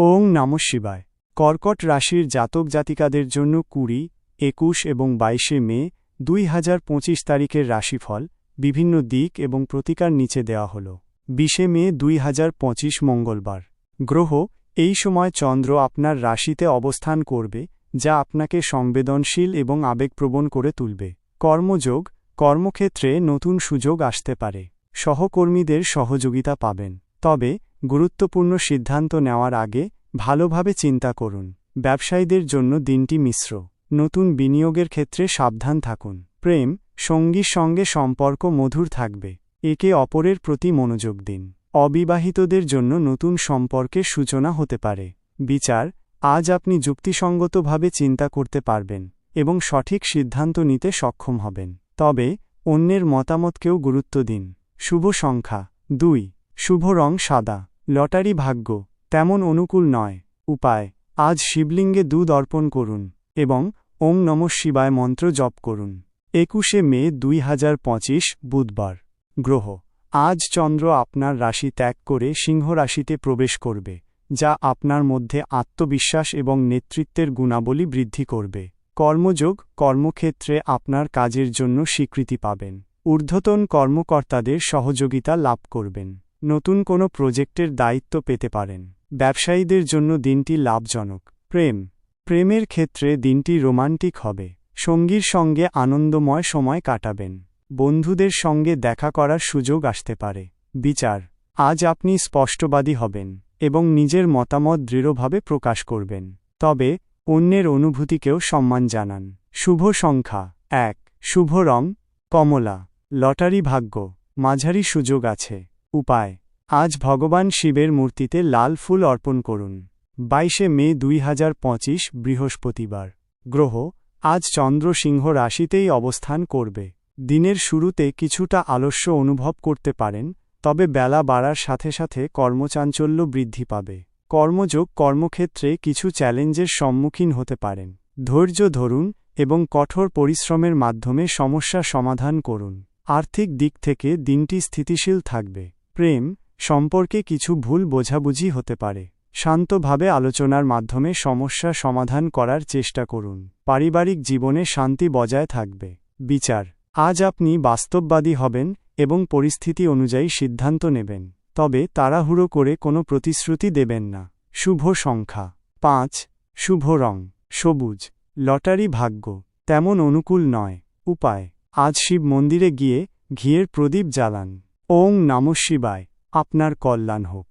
ওং নম শিবায়। কর্কট রাশির জাতক জাতিকাদের জন্য কুড়ি, একুশ এবং বাইশে মে দুই হাজার পঁচিশ তারিখের রাশিফল, বিভিন্ন দিক এবং প্রতিকার নিচে দেওয়া হল। বিশে মে দুই হাজার পঁচিশ মঙ্গলবার। গ্রহ, এই সময় চন্দ্র আপনার রাশিতে অবস্থান করবে, যা আপনাকে সংবেদনশীল এবং আবেগপ্রবণ করে তুলবে। কর্মযোগ, কর্মক্ষেত্রে নতুন সুযোগ আসতে পারে। সহকর্মীদের সহযোগিতা পাবেন। তবে গুরুত্বপূর্ণ সিদ্ধান্ত নেওয়ার আগে ভালোভাবে চিন্তা করুন। ব্যবসায়ীদের জন্য দিনটি মিশ্র। নতুন বিনিয়োগের ক্ষেত্রে সাবধান থাকুন। প্রেম, সঙ্গীর সঙ্গে সম্পর্ক মধুর থাকবে। একে অপরের প্রতি মনোযোগ দিন। অবিবাহিতদের জন্য নতুন সম্পর্কের সূচনা হতে পারে। বিচার, আজ আপনি যুক্তিসঙ্গতভাবে চিন্তা করতে পারবেন এবং সঠিক সিদ্ধান্ত নিতে সক্ষম হবেন। তবে, অন্যের মতামতকেও গুরুত্ব দিন। শুভ সংখ্যা। দুই শুভ রং সাদা, লটারি ভাগ্য, তেমন অনুকূল নয়। উপায়, আজ শিবলিঙ্গে দুধ অর্পণ করুন এবং ওং নম শিবায় মন্ত্র জপ করুন। একুশে মে দুই হাজার পঁচিশ, বুধবার। গ্রহ, আজ চন্দ্র আপনার রাশি ত্যাগ করে সিংহ রাশিতে প্রবেশ করবে, যা আপনার মধ্যে আত্মবিশ্বাস এবং নেতৃত্বের গুণাবলী বৃদ্ধি করবে। কর্মযোগ, কর্মক্ষেত্রে আপনার কাজের জন্য স্বীকৃতি পাবেন। ঊর্ধ্বতন কর্মকর্তাদের সহযোগিতা লাভ করবেন। নতুন কোনো প্রজেক্টের দায়িত্ব পেতে পারেন। ব্যবসায়ীদের জন্য দিনটি লাভজনক। প্রেম। প্রেমের ক্ষেত্রে দিনটি রোমান্টিক হবে। সঙ্গীর সঙ্গে আনন্দময় সময় কাটাবেন। বন্ধুদের সঙ্গে দেখা করার সুযোগ আসতে পারে। বিচার। আজ আপনি স্পষ্টবাদী হবেন এবং নিজের মতামত দৃঢ়ভাবে প্রকাশ করবেন। তবে, অন্যের অনুভূতিকেও সম্মান জানান। শুভ সংখ্যা। এক। শুভ রং। কমলা। লটারি ভাগ্য। মাঝারি সুযোগ আছে। উপায়। আজ ভগবান শিবের মূর্তিতে লাল ফুল অর্পণ করুন। বাইশে মে দুই পঁচিশ, বৃহস্পতিবার। গ্রহ, আজ চন্দ্র সিংহ রাশিতেই অবস্থান করবে। দিনের শুরুতে কিছুটা আলস্য অনুভব করতে পারেন, তবে বেলা বাড়ার সাথে সাথে কর্মচাঞ্চল্য বৃদ্ধি পাবে। কর্মযোগ, কর্মক্ষেত্রে কিছু চ্যালেঞ্জের সম্মুখীন হতে পারেন। ধৈর্য ধরুন এবং কঠোর পরিশ্রমের মাধ্যমে সমস্যা সমাধান করুন। আর্থিক দিক থেকে দিনটি স্থিতিশীল থাকবে। প্রেম সম্পর্কে কিছু ভুল বোঝাবুঝি হতে পারে। শান্তভাবে আলোচনার মাধ্যমে সমস্যা সমাধান করার চেষ্টা করুন। পারিবারিক জীবনে শান্তি বজায় থাকবে। বিচার। আজ আপনি বাস্তববাদী হবেন এবং পরিস্থিতি অনুযায়ী সিদ্ধান্ত নেবেন। তবে তাড়াহুড়ো করে কোনো প্রতিশ্রুতি দেবেন না। শুভ সংখ্যা। পাঁচ। শুভ রং। সবুজ। লটারি ভাগ্য। তেমন অনুকূল নয়। উপায়। আজ শিব মন্দিরে গিয়ে ঘিয়ের প্রদীপ জ্বালান। ওং নম শিবায় আপনার কল্যাণ হোক।